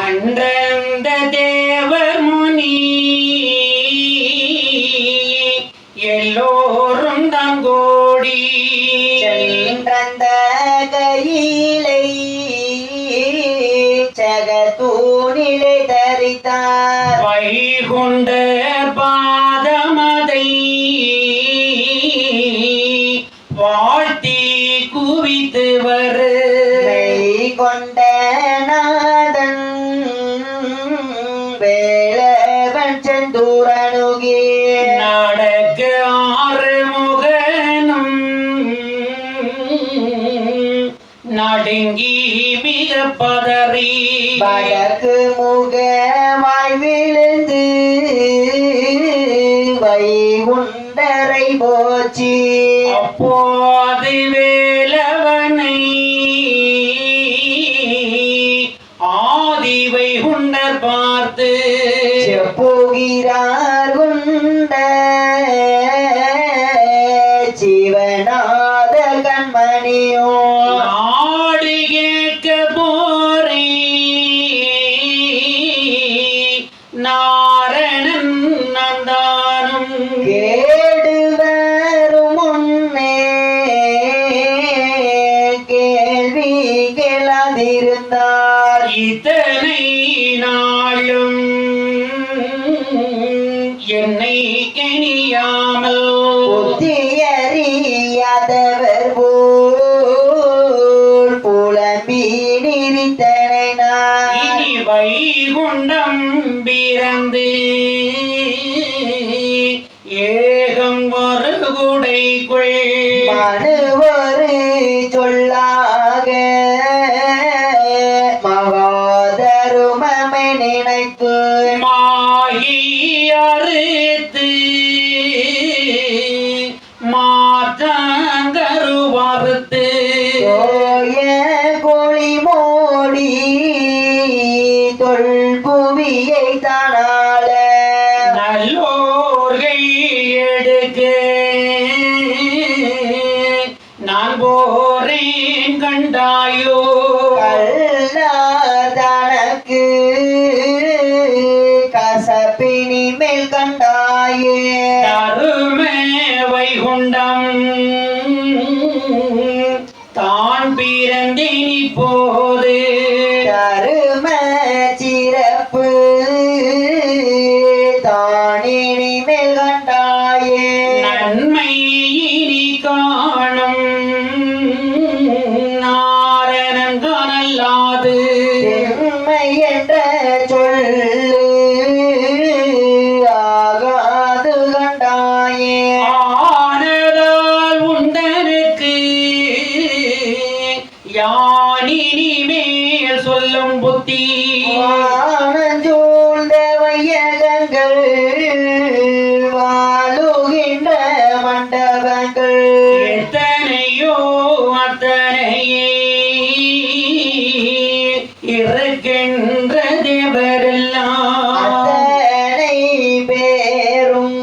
அன்றந்த தேவர் முனி. எல்லோரும் தங்கோடி. சென்றந்த கையிலை சகத்தூணிலை தரித்தார். வைகுண்ட பாதமதை. வாழ்த்தி குவித்து வரு. கொண்ட நாதன் செந்தூரனுகே நடக்க ஆறு முகனும் நடுங்கி மிக பதறி வடக்கு முகமாய் விழுந்து வைகுண்டரை போச்சு அப்போது செப்புகிறார் குண்ட சிவநாத கண்மணியோ. நாடு கேட்க போரே நாரணன் நந்தானும். கேடு வரும் முன்னே கேள்வி கேளாதிருந்தார். இத்தனை நாளும் கணியாமல் புத்தியறியாதவர் போல் புலம்பி நிறித்தனை நான். இனி வைகுண்டம் பிறந்து. ஏகம் மோடி தொல்புவியை தானாள நல்லோர்கள் எடுக்க நான் போறேன் கண்டாயோ. கல்லார் தனக்கு கசப்பினி மேல் கண்டாயே. தரும வைகுண்டம் கண்டாயே நன்மை இனி காணும். நாரணன் காணல்லாது செம்மை என்ற சொல்லு ஆகாது கண்டாயே. ஆனதால் உண்டனுக்கு யானினி மேல் சொல்லும் புத்தி. இருக்கின்ற தேவரெல்லாம் பேரும்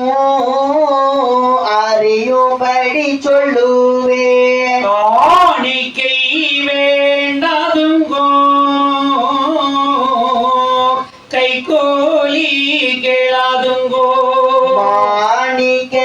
அறியும்படி சொல்லுவே. காணிக்கை வேண்டாதும் கை கோலி கேளாதுங்கோ. மாணிக்க